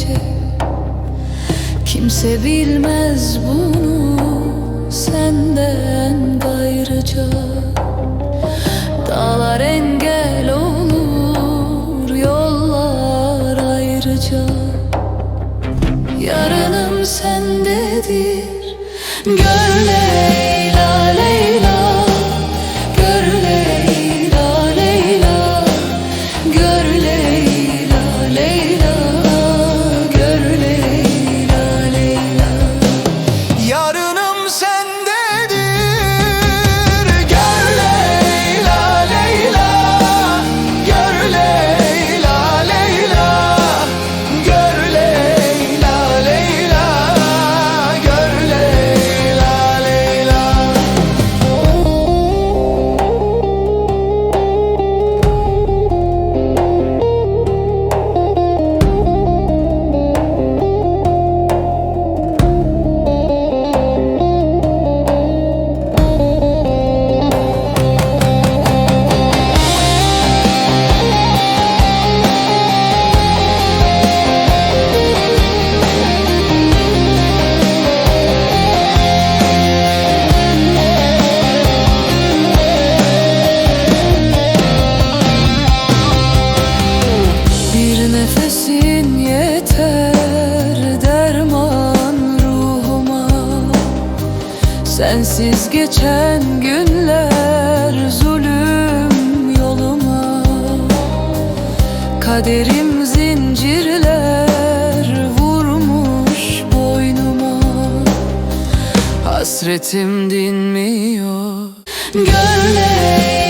gece. Kimse bilmez bunu senden gayrıca. Dağlar engel olur yollar ayrıca. Yarınım sendedir Gönlüm Yarınım Nefesin yeter derman ruhuma. Sensiz geçen günler zulüm yoluma. Kaderim zincirler vurmuş boynuma. Hasretim dinmiyor. Leyla